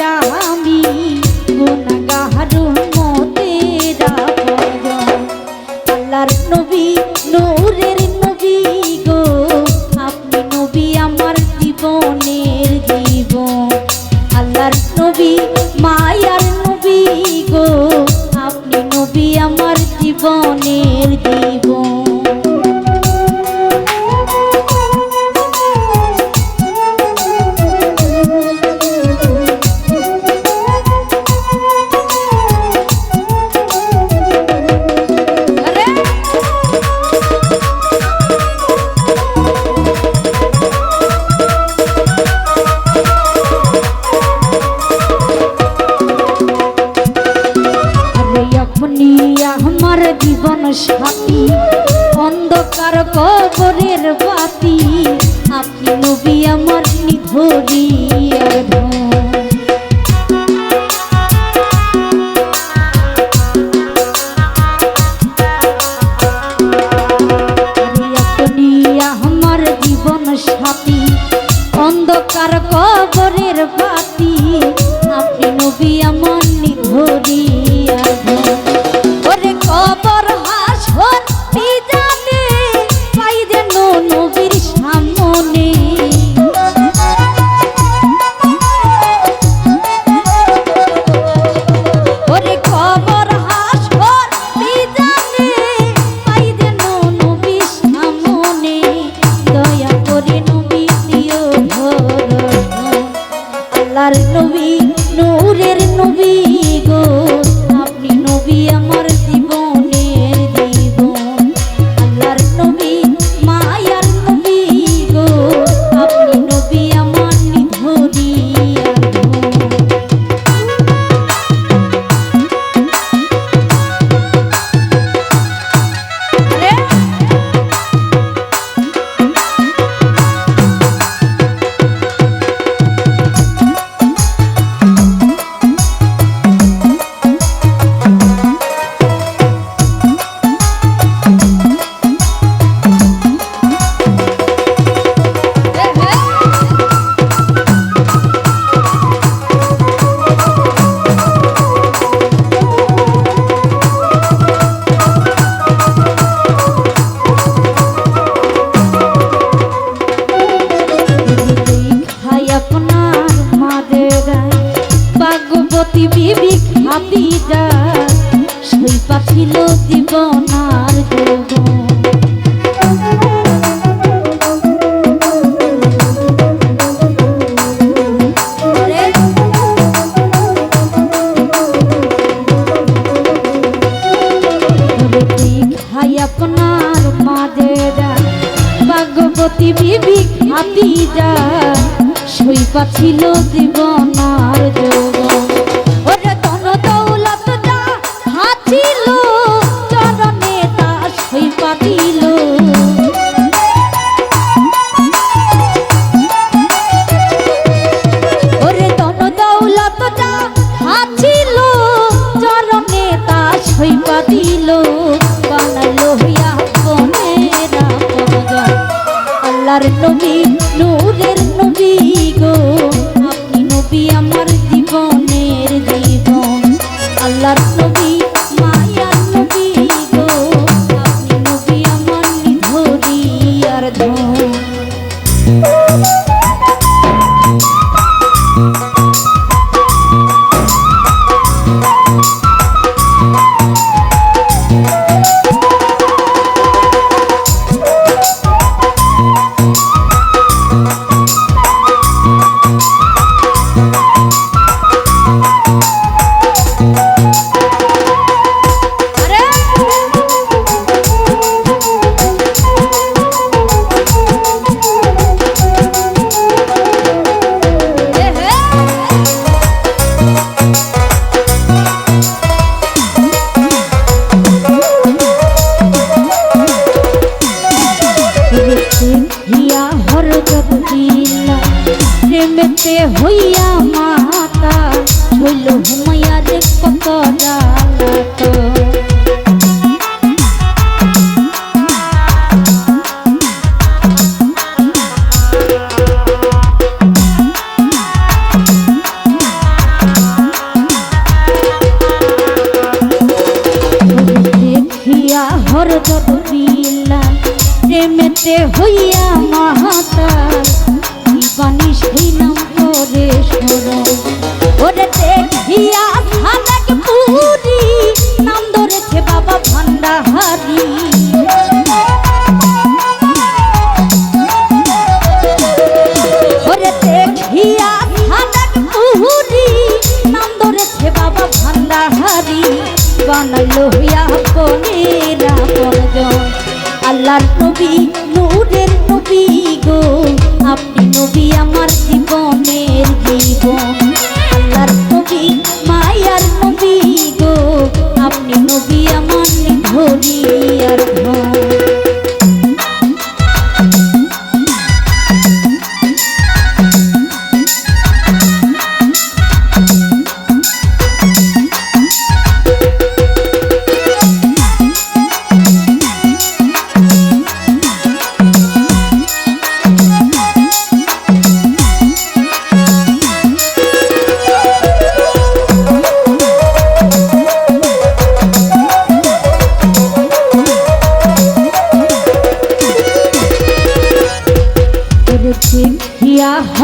আমি গুনাহগার উম্মতেরা ভজন আল্লাহর নবী, নূরের নবী গো, আপনি নবী আমার জীবনের জীবন। আল্লাহর নবী, মায়ার নবী গো, আপনি নবী আমার জীবনের জীবন। আমার জীবন সাথী অন্ধকার কবরের বাতি। আপনি নবী আমার নিধরি। আল্লাহর বিবি খাবি যা সই পাছিল জীবন আর যৌবন। ওরে ধন দৌলত যা হাছিল চরণে তা সই পাতিল ওরে ধন দৌলত যা হাছিল চরণে তা সই পাতিল নবী হইয়া মাতাল দিবানি সেই নাম করে স্মরণ ওরে দেখিয়া ধানক পুরি, নাম ধরেছে বাবা ভান্ডাহারি। ওরে দেখিয়া ধানক পুরি, নাম ধরেছে বাবা ভান্ডাহারি। বানাইলো হইয়া বনেরা বনজন আল্লাহর নবী আমার নিধরি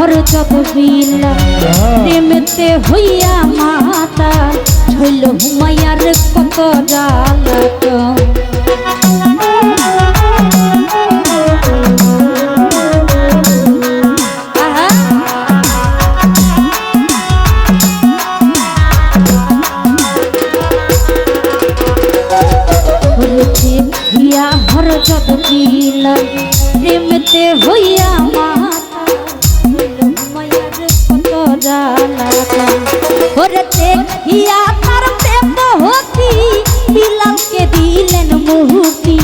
হিয়া যত বিলা। প্রেমেতে হইয়া মাতা ছইল হুমায়ার কত জালাত আহা। হরেছে হিয়া হর যত বিলা। প্রেমেতে হইয়া মাতা হরেছে হিয়া তার প্রেম হতি বিলালকে দিলেন মুহুতি